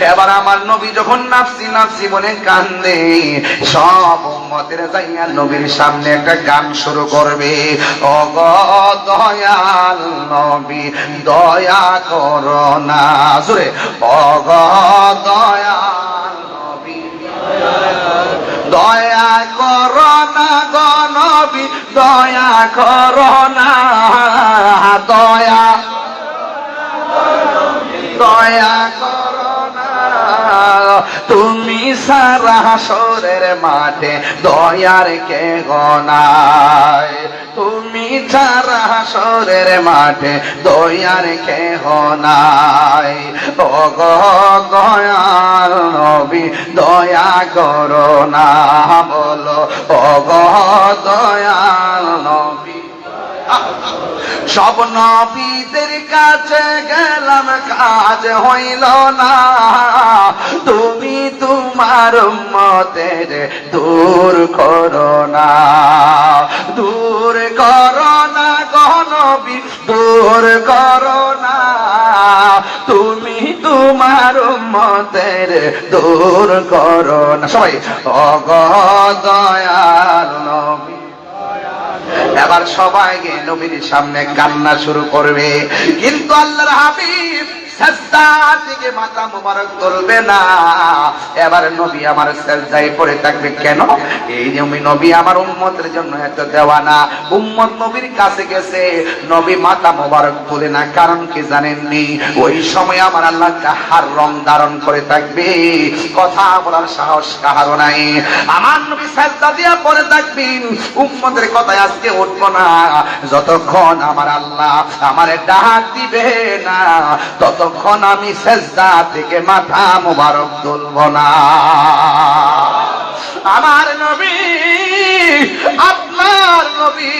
এবার আমার নবী যখন বলে কান্দে, সব উম্মতের যাইয়া নবীর সামনে একটা গান শুরু করবে। অগ দয়াল নবী, দয়া করো না। অগ দয়াল দয়া করো না, দয়া দয়া তুমি সারা হাসরের মাঠে দয়ার কে গনায় তুমি সারা হাসরের মাঠে দয়ার কে গনায় ও নবী, দয়া করো না বলো ও গো দয়াল নবী। সব নবীদের কাছে গেলাম, কাজ হইল না। তুমি তোমার মতের দূর করো না। দূর করো না গনবী দূর করো তুমি তোমার মতের দূর করো না। সবাই অগদয়াল নবী। এবার সবাইকে নবীর সামনে কান্না শুরু করবে। কিন্তু আল্লাহর হাবিব থেকে মাথা মোবারক তুলবে না। এবার নবী আমার সেজদায় পড়ে থাকবে কেন? এই নবী আমার উম্মতের জন্য এত দেওয়ানা। উম্মত নবীর কাছে গেছে, নবী মাথা মোবারক তুলে না, কারণ কি জানেননি? ওই সময় আমার আল্লাহ কাহার রং ধারণ করে থাকবে? কথা বলার সাহস কাহারও নাই। আমার নবী সেজদা দিয়া পড়ে থাকবেন উম্মতের কথায় আজকে উঠবো না। যতক্ষণ আমার আল্লাহ আমার ডাক দিবে না ততক্ষণ আমি সেজদা থেকে মাথা মোবারক তুলব না। আমার নবী, আপনার নবী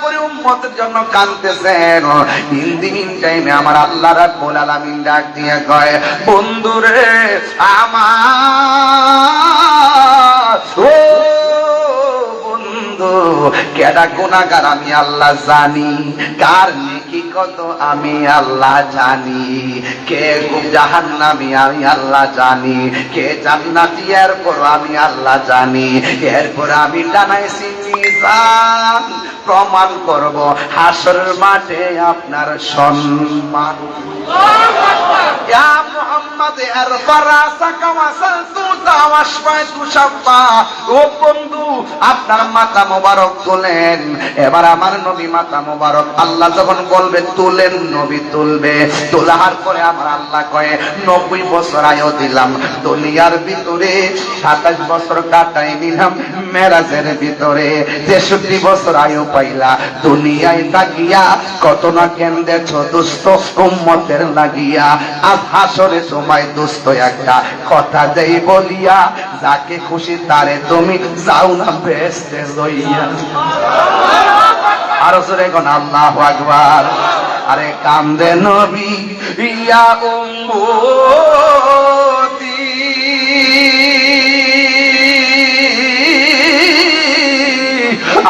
পরে উম্মতের জন্য কাঁদতেছেন। টাইমে আমার আল্লাহ রাব্বুল আলামিন ডাক দিয়ে কয়, বন্ধুরে, আমার ও বন্ধু, কেডা গুনাহগার আমি আল্লাহ জানি। কার নেকি কত আমি আল্লাহ জানি। কে আমি আল্লাহ জানি। কে জান্নাতি, এরপর আমি আল্লাহ জানি। এরপর আমি প্রমাণ করব হাসরের মাঠে আপনার সম্মান। আপনার মাথা মোবারক তোলেন এবার আমার নবী মাথা মোবারক আল্লাহ যখন বলবে তুলেন নবী তুলবে। তোলার পরে আমার আল্লাহ কয়ে, নব্বই বছর আয়ু দিলাম, দুনিয়ার ভিতরে সাতাশ বছর কাটাই নিলাম মেরাজের ভিতরে। তেষট্টি বছর আয়ু পাইলা, দুনিয়ায় তাকিয়া কত না কেন্দ্রেছ দুস্থ উম্মতের লাগিয়া। আজ হাসরে সময় দুস্থ একটা কথা দেই বলিয়া, যাকে খুশি তারে তুমি যাও না বেসতে লইয়া। আরও কান্দে নবী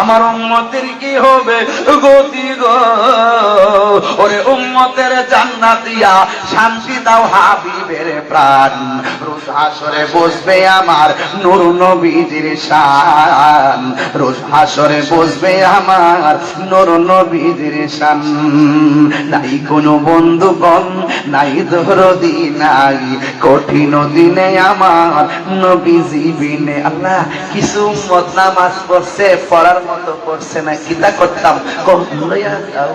আমার উম্মতের কি হবে গতি গো? ওরে উম্মতের জান্নাতিয়া, শান্তি দাও হাবিবের প্রাণ। হাসরে বসবে আমার নূর নবীজির শান। রোজ হাসরে বসবে আমার নূর নবীজির শান। নাই কোনো বন্ধুগণ, নাই দরদি, নাই কঠিন দিনে আমার নবীজি বিনে। আল্লাহ, কিছু উম্মত নামাজ পড়ছে, পড়ার মতো পড়ছে না কিতা করতাম? কম যাও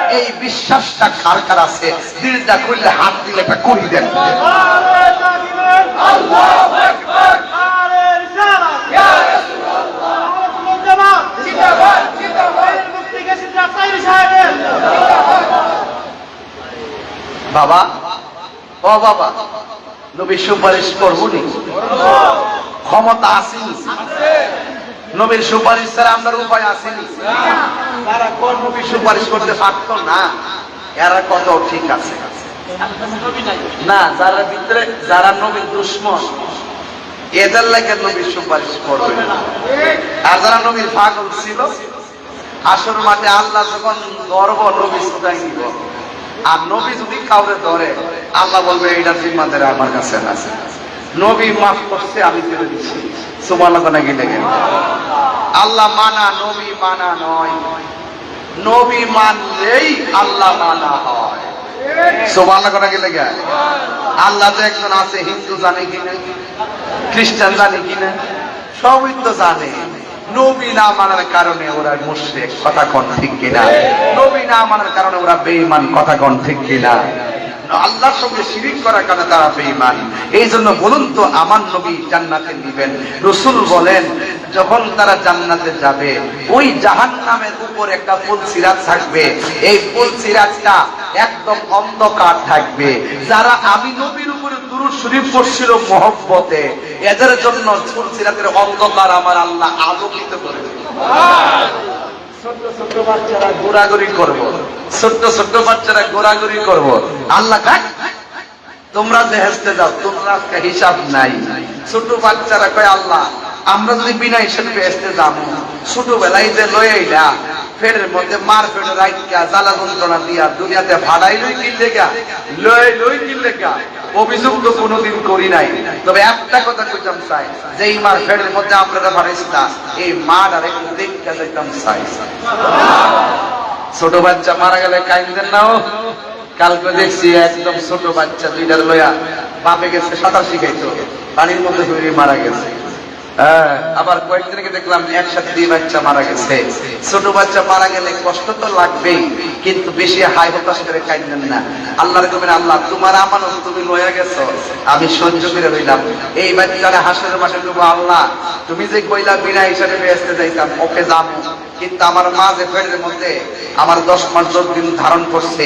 এই বিশ্বাসটা কার কার আছে? দিলটা খুললে হাত দিলে একটা করি দেন। বাবা, ও বাবা নবী সুপারিশ করব নি ক্ষমতা আসেনি। নবীর সুপারিশ ছাড়া আপনার উপায় আসেনি। তারা কোন নবী সুপারিশ করতে পারত না? এরা কত ঠিক আছে? না, যারা ভিতরে, যারা নবীর দুশ্মন, এদের লাগে নবীর সুপারিশ করবে। আর যারা নবীর পাগল ছিল আসর মাঠে আল্লাহ যখন গর্ব নবী সুদাই দিব, আর নবী যদি কাউরে ধরে, আল্লাহ বলবে, এইটা জিম্মাদের আমার কাছে আছে নবী মাফ করছে, আমি ফেলে দিচ্ছি। সুমান নাকি লেগে আল্লাহ মানা, নবী মানা নয়। নবী মানলেই আল্লাহ মানা হয়। আল্লাহ যে একজন আছে, হিন্দু জানে কিনা খ্রিস্টান জানে কিনা সবই তো জানে। নবী না মানার কারণে ওরা মুশরিক, কথা কোন ঠিক কিনা? নবী না মানার কারণে ওরা বেঈমান, কথা কোন ঠিক কিনা? আল্লাহর সঙ্গে শিরিক করার কারণে তারা বেঈমান। এই জন্য বলুন তো, আমার নবী জান্নাতে নিবেন। রসুল বলেন, যখন তারা জান্নাতে যাবে, ওই জাহান নামের উপর একটা ফুল সিরাজ থাকবে। এই ফুল সিরাজটা একদম অন্ধকার থাকবে। যারা আমি নবীর উপরে দুরুদ শরীফ পড়ছিল মহব্বতে, এদের জন্য ফুল সিরাজের অন্ধকার আমার আল্লাহ আলোকিত করে। ছোট্ট ছোট্ট বাচ্চারা ঘোরাঘুরি করব। আল্লাহ কাক তোমরা যে হেসতে যাও, তোমরা আজকে হিসাব নাই। ছোট বাচ্চারা কয়, আল্লাহ, আমরা যদি বিনা হিসেবে হেসতে যাব, ছোটবেলায় যে লয়ে আইলা মধ্যে মার রাইকা জ্বালা যন্ত্রণা দিয়া দুনিয়াতে ভাড়াই লই কিনলে গা লই লই কিনলে গা অভিযোগ তো কোনোদিন করি নাই। তবে একটা কথা কইতাম চাই যে এই মার মধ্যে আপনারা ভাড়াইছিলা এই মার আর একটু দেখতে যাইতাম চাই ছোট বাচ্চা মারা গেলে কাইন্দেন নাও কালকে দেখছি একদম ছোট বাচ্চা দুইটার লইয়া বাপে গেছে সাঁতার শিখাইতো পানির মধ্যে মারা গেছে। আবার কয়েকদিন আগে দেখলাম একসাথে দুই বাচ্চা মারা গেছে। ছোট বাচ্চা মারা গেলে কষ্ট তো লাগবেই, কিন্তু বেশি হাই হতাশ করে কাঁদলেন না। আল্লাহর কবেন আল্লাহ, তোমার আমানত তুমি লয়া গেছো, আমি সহ্য করে রইলাম এই বাচ্চারা হাসের মাসে ডুবো আল্লাহ, তুমি যে কইলা বিনা হিসাবে বেসতে যাইতাম, ওকে যাব কিন্তু আমার মা যে পেটের মধ্যে আমার দশ মাস দশ দিন ধারণ করছে,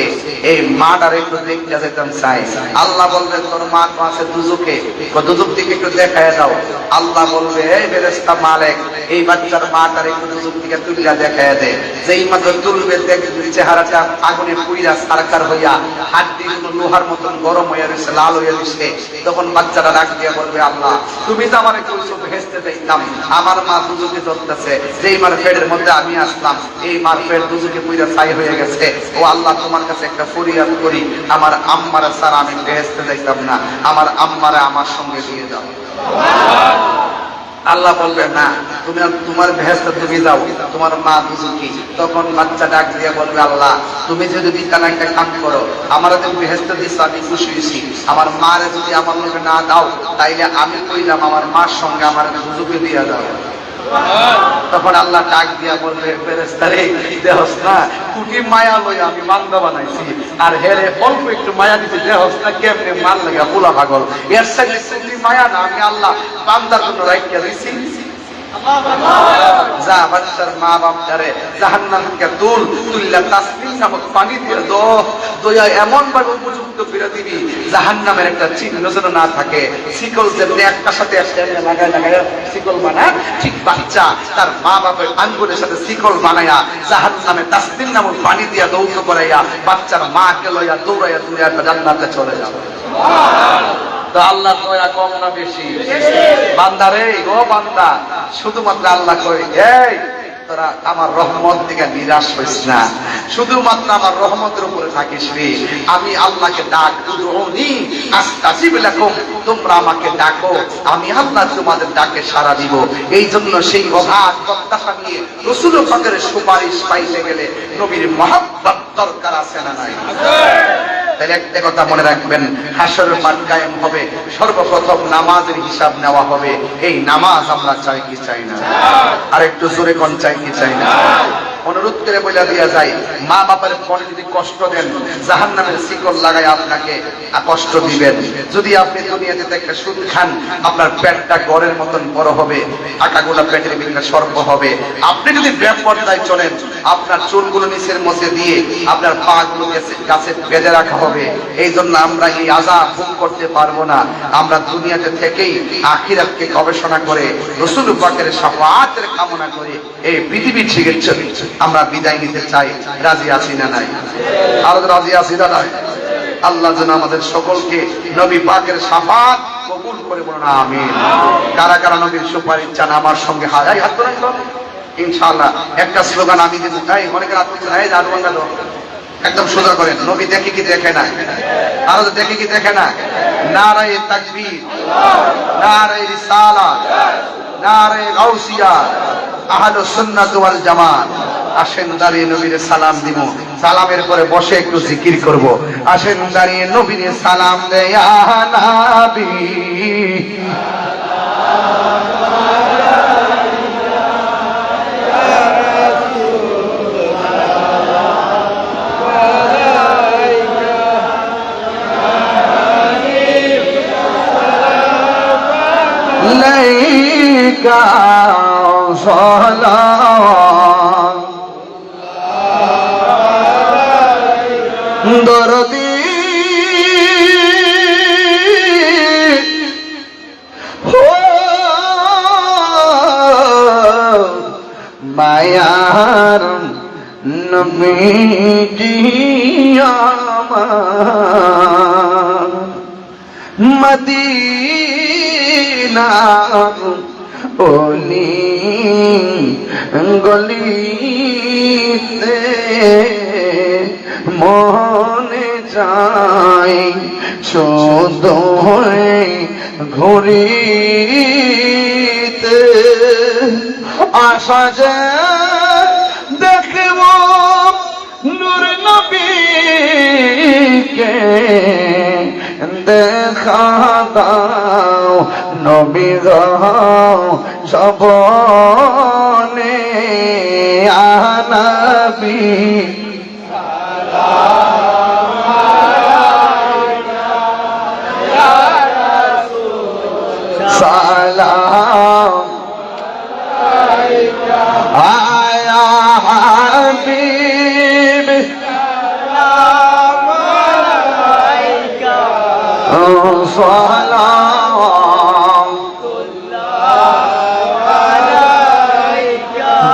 এই মাটার একটু দেখতে যেতাম চাই। আল্লাহ বলবে, তোর মা তো আছে দুজুকে। দুজুক দিকে একটু দেখায় দাও। আল্লাহ বলবে, এই বেরেস্তা মালেক, এই বাচ্চার মাটার একটু দুজুক দিকে তুলিয়া দেখায় দে। যেই মাত্র তুলবে দেখবে চেহারাটা আগুনে পুইরা সারকার হইয়া, হাড্ডি গুলো লোহার মতন গরম হইয়া রয়েছে লাল হইয়া রয়েছে তখন বাচ্চারা ডাক দিয়ে বলবে, আল্লাহ, তুমি তো আমার কইছো ভেস্তে দেখতাম আমার মা দুজুকে ধরতেছে। যেই মার পেটের মধ্যে আমি আসলাম। এই মার পেট দুজুকে পুইরা ছাই হয়ে গেছে। ও আল্লাহ, তোমার কাছে একটা ফরিয়াদ করি। আমার আম্মারা স্যার, আমি ভেস্তে যাইতাম না। আমার আম্মারা আমার সঙ্গে দিয়ে যাও। আল্লাহ বলবে, না, তুমি তোমার ভেস্ত তুমি যাও। তোমার মা দুজুকি তখন বাচ্চা ডাক দিয়ে বলবে, আল্লাহ, তুমি যদি দিতা না, একটা কাম করো। আমার তুমি ভেস্ত দিচ্ছ আমি খুশি হয়েছি আমার মারে যদি আমার লোকে না দাও, তাইলে আমি কইলাম আমার মার সঙ্গে আমার দুজুকে দিয়ে দাও। তখন আল্লাহ ডাক দিয়া বলবে ফেরেস্তারে দেহস না কুটি মায়া লই আমি মান্দা বানাইছি। আর হেরে অল্প একটু মায়া দিতে দেহস না কেমনে মান লাগা, পোলা পাগল। এর সাথে মায়া না, আমি আল্লাহ বান্দার জন্য রাখিয়া দিছি। বাচ্চার মা শিকল একটা সাথে লাগায় শিকল ঠিক বাচ্চা, তার মা বাপের আঙ্গুলের সাথে শিকল বানায়া, জাহান্নামে তাসলিম নামক পানি দিয়া দৌড় করাইয়া, বাচ্চার মাকে লইয়া দৌড়াইয়া দৌড়াইয়া জান্নাতে চলে যাবে। তো আল্লাহ দয়া কম না বেশি? বান্দা রে ও বান্দা, শুধুমাত্র আল্লাহ কই, এই, তোরা আমার রহমত থেকে নিরাশ হইস না। শুধুমাত্র আমার রহমতের উপরে থাকিস রে। আমি আল্লাহকে ডাক লাকুম তোমরা আমাকে ডাকো, আমি আল্লাহ তোমাদের ডাকে সাড়া দিব। এই জন্য সেই অগাধ প্রত্যাশা নিয়ে রসুল পাকের সুপারিশ পাইতে গেলে নবীর মহাব্বত দরকার আছে না নাই? তাহলে একটা কথা মনে রাখবেন হাসর মাঠ কায়েম হবে, সর্বপ্রথম নামাজের হিসাব নেওয়া হবে। এই নামাজ আমরা চাই কি চাই না? আর একটু জোরে কোন, চাই কি চাই না? অনুরোধ করে বলে দিয়া যায় মা বাবার পরে যদি কষ্ট দেন জাহান নামের শিকল লাগাই আপনাকে কষ্ট দিবেন। যদি আপনি দুনিয়াতে একটা সুদ খান, আপনার পেটটা গড়ের মতন বড় হবে আটাগুলা পেটের ভিতরে সর্প হবে। আপনি যদি ব্যাপর্দায় চলেন, আপনার চুলগুলো নিচের মধ্যে দিয়ে আপনার পা গুলো গাছে বেঁধে রাখা হবে। এই জন্য আমরা এই আজা ভোগ করতে পারব না। আমরা দুনিয়াতে থেকেই আখিরাতকে গবেষণা করে, রসুল পাকের সাফাতের কামনা করে এই পৃথিবী থেকে চ- আমরা বিদায় নিতে চাই। রাজি আছি না নাই? আরও রাজি আছি না নাই? আল্লাহ যেন আমাদের সকলকে নবী পাকের সাফাত কবুল করে বলুন, আমিন। কারা কারা নবীর সুপারিশ চান, আমার সঙ্গে হায় হাত ইনশাআল্লাহ, একটা স্লোগান আমি দিব। তাই অনেকের হাত তুলছে এই দাঁড় বাঙ্গালো একদম সোজা করেন, নবী দেখে কি দেখে না আরও দেখে কি দেখে না নারায় তাকবীর, নারায় রিসালাত, নারায়ে গাউসিয়া আহলে সুন্নাত ওয়াল জামাত। আসেন, দাঁড়িয়ে নবীর সালাম দিব। সালামের পরে বসে একটু জিকির করব। আসেন, দাঁড়িয়ে নবীর সালাম দেয়া নাবি। সালাম দরদি মায়ার নবীজি আমার। মদিনা ওলি গলিতে মনে চাই শোধ ঘুরিতে আশা যে দেখব নূর নবীকে। দেখা দাও নবী গাও সবনে আনবী সালাম। আয়া হাবিব। সালাম।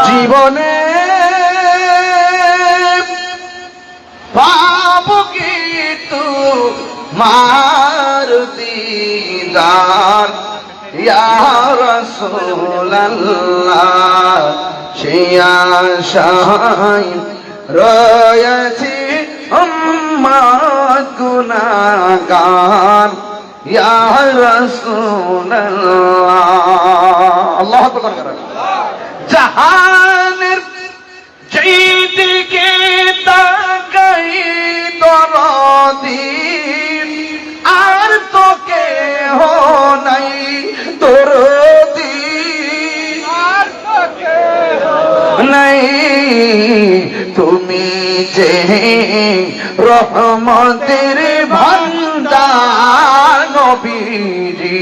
জীবনে পাব কি তু মার দিদার ইয়া রাসূলুল্লাহ শিয়া শাই রয়েছি উম্মত গুনাহগার। ইয়া রাসূলুল্লাহ। আল্লাহু আকবার। তুমি যে রহমতের ভান্ডার নবীজি।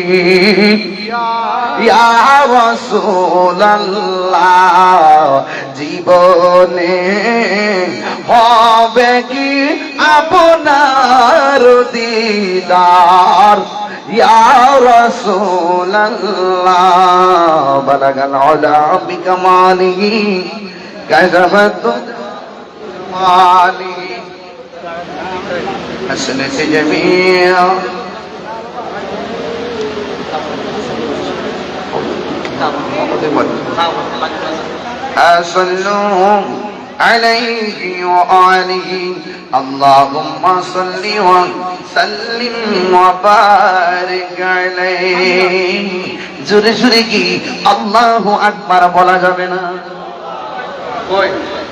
ইয়া রাসূলুল্লাহ, জীবনে হবে কি আপনার দিদার? রাসূলুল্লাহ, বালাগাল উলা বিকামালিহি كذبت مالي حسنة جميع صلوا عليه وآله اللهم صل وسلم وبارك عليه জোরে জোরে কি আল্লাহু আকবার বলা যাবে না Foi.